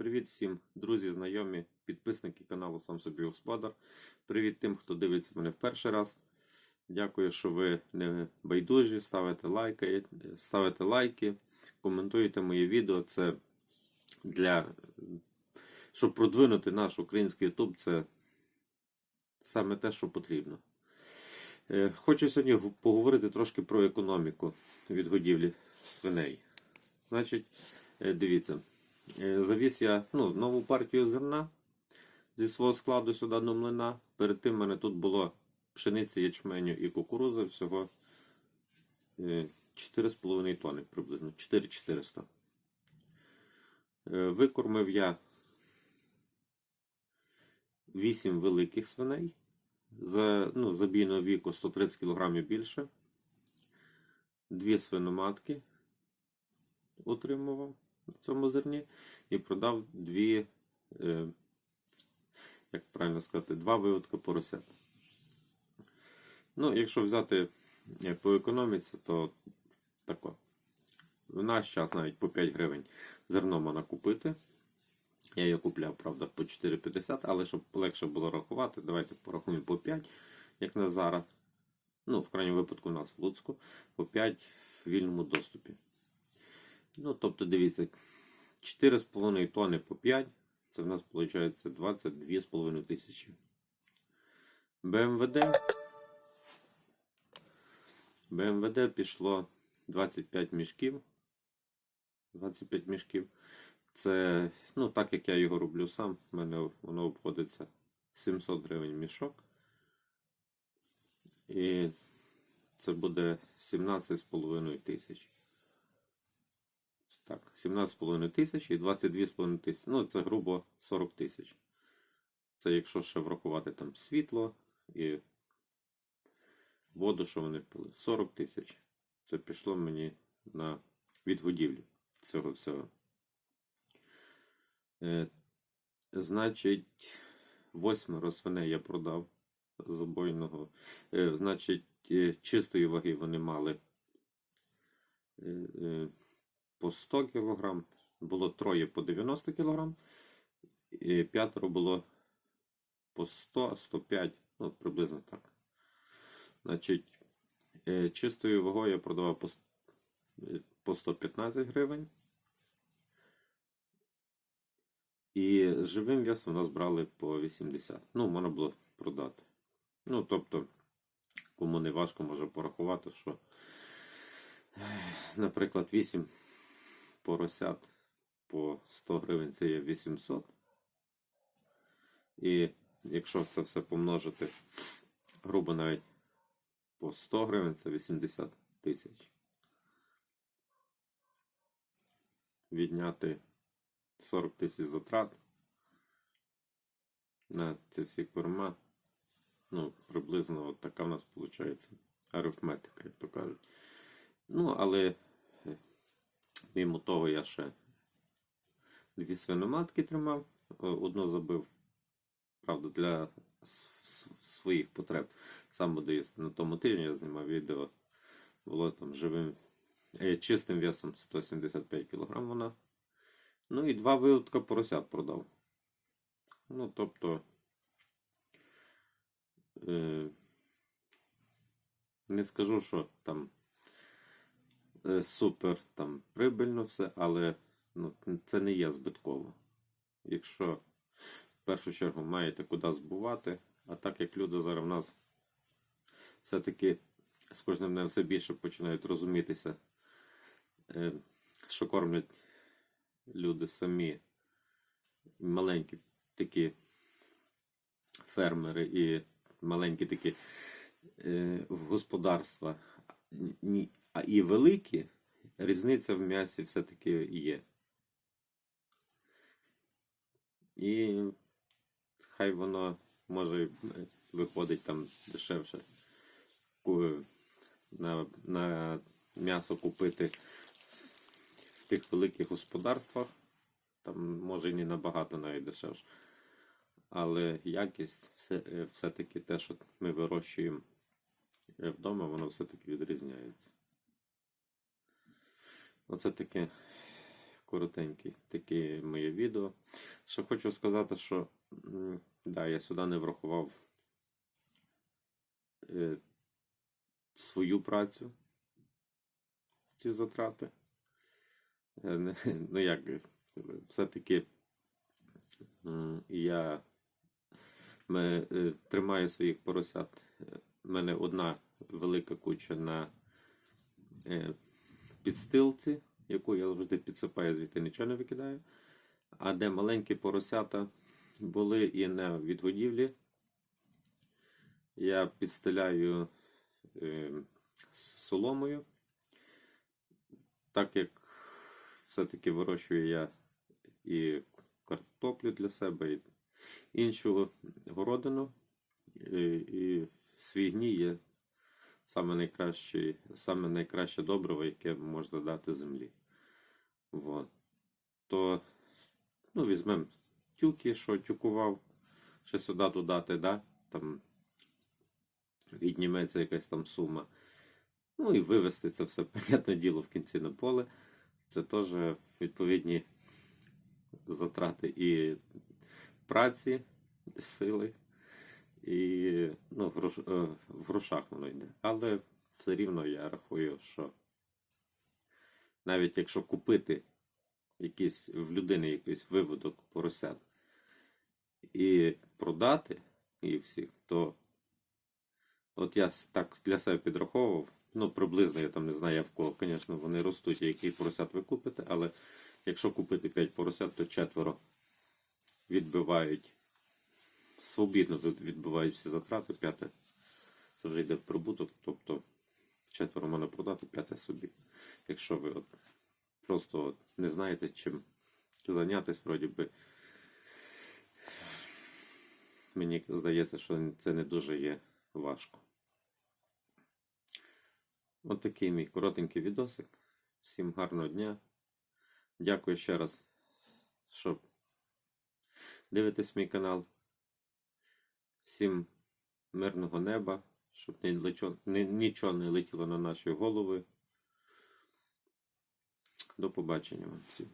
Привіт всім друзі, знайомі, підписники каналу Сам собі Господар. Привіт тим, хто дивиться мене в перший раз. Дякую, що ви не байдужі, ставите лайки, ставите лайки, коментуєте мої відео. Це для щоб продвинути наш український YouTube, це саме те, що потрібно. Е, Хочу сьогодні поговорити трошки про економіку від годівлі свиней. Значить, е, дивіться, завіз я ну, нову партію зерна зі свого складу сюди до млина. Перед тим в мене тут було пшениці, ячменю і кукурузи всього е, 4,5 тонни приблизно, 4400. Е, Викормив я 8 великих свиней за ну, забійного віку 130 кг більше. Дві свиноматки отримував на цьому зерні і продав дві, е, як правильно сказати, два виводка поросят. Ну, якщо взяти е, по економіці, то тако. В наш час навіть по 5 гривень зерно можна купити. Я його купляв, правда, по 4,50, але щоб легше було рахувати, давайте порахуємо по 5, як на зараз. Ну, в крайньому випадку у нас в Луцьку, по 5 в вільному доступі. Ну, тобто, дивіться, 4,5 тонни по 5, це в нас виходить 22,5 тисячі. БМВД. БМВД пішло 25 мішків. 25 мішків. Це, ну, так як я його роблю сам, в мене воно обходиться 700 гривень мішок. І це буде 17,5 тисяч. Так, 17,5 тисяч і 22,5 тисяч. Ну, це грубо 40 тисяч. Це якщо ще врахувати там світло і воду, що вони пили. 40 тисяч. Це пішло мені на відгодівлю цього всього. Е, значить, восьмеро свиней я продав забойного. Е, значить, е, чистої ваги вони мали е, е, по 100 кг, було троє по 90 кг, і п'ятеро було по 100, 105, ну, приблизно так. Значить, е, чистою вагою я продавав по, е, по 115 гривень. І з живим весом нас брали по 80. Ну, можна було продати. Ну, тобто, кому не важко може порахувати, що, наприклад, 8 поросят по 100 гривень це є 800. І якщо це все помножити, грубо навіть по 100 гривень, це 80 тисяч. Відняти 40 тисяч затрат на ці всі корма. Ну, приблизно от така в нас виходить арифметика, як то кажуть. Ну, але е, мимо того я ще дві свиноматки тримав, одну забив, правда, для своїх потреб. Сам буду їсти на тому тижні, я знімав відео. Було там живим, е, чистим весом 175 кг вона. Ну і два виводка поросят продав. Ну, тобто. Е, не скажу, що там е, супер там прибильно все, але ну, це не є збитково. Якщо в першу чергу маєте куди збувати, а так як люди зараз в нас все-таки з кожним днем все більше починають розумітися, е, що кормлять люди самі маленькі такі фермери і маленькі такі е, господарства, а і великі, різниця в м'ясі все-таки є. І хай воно може виходить там дешевше на, на м'ясо купити в тих великих господарствах. Там може і не набагато навіть дешевше. Але якість все, е, все-таки те, що ми вирощуємо е, вдома, воно все-таки відрізняється. Оце таке коротенький таке моє відео. Ще хочу сказати, що да, я сюди не врахував е, свою працю в ці затрати. Е, Ну як, е, все-таки я ми, е, тримаю своїх поросят. У мене одна велика куча на е, підстилці, яку я завжди підсипаю, звідти нічого не викидаю. А де маленькі поросята були і на відгодівлі, я підстеляю е, соломою. Так як все-таки вирощую я і картоплю для себе, і іншу городину, і, і свій гній є саме найкраще, саме найкраще добриво, яке можна дати землі. Вот. То ну, візьмемо тюки, що тюкував, ще сюди додати, да? там відніметься якась там сума. Ну і вивести це все, понятне діло, в кінці на поле. Це теж відповідні затрати і праці, сили, і ну, грош, е, в грошах воно йде. Але все рівно я рахую, що навіть якщо купити якийсь в людини якийсь виводок поросят і продати і всіх, то от я так для себе підраховував. Ну, приблизно, я там не знаю, в кого, звісно, вони ростуть, які поросят ви купите, але якщо купити 5 поросят, то четверо відбивають, свобідно від- відбивають всі затрати, п'яте це вже йде в прибуток, тобто четверо можна продати, п'яте собі. Якщо ви от просто не знаєте, чим зайнятися, вроді би. Мені здається, що це не дуже є важко. От такий мій коротенький відосик. Всім гарного дня. Дякую ще раз, що дивитесь мій канал. Всім мирного неба, щоб нічого не летіло на наші голови. До побачення вам всім.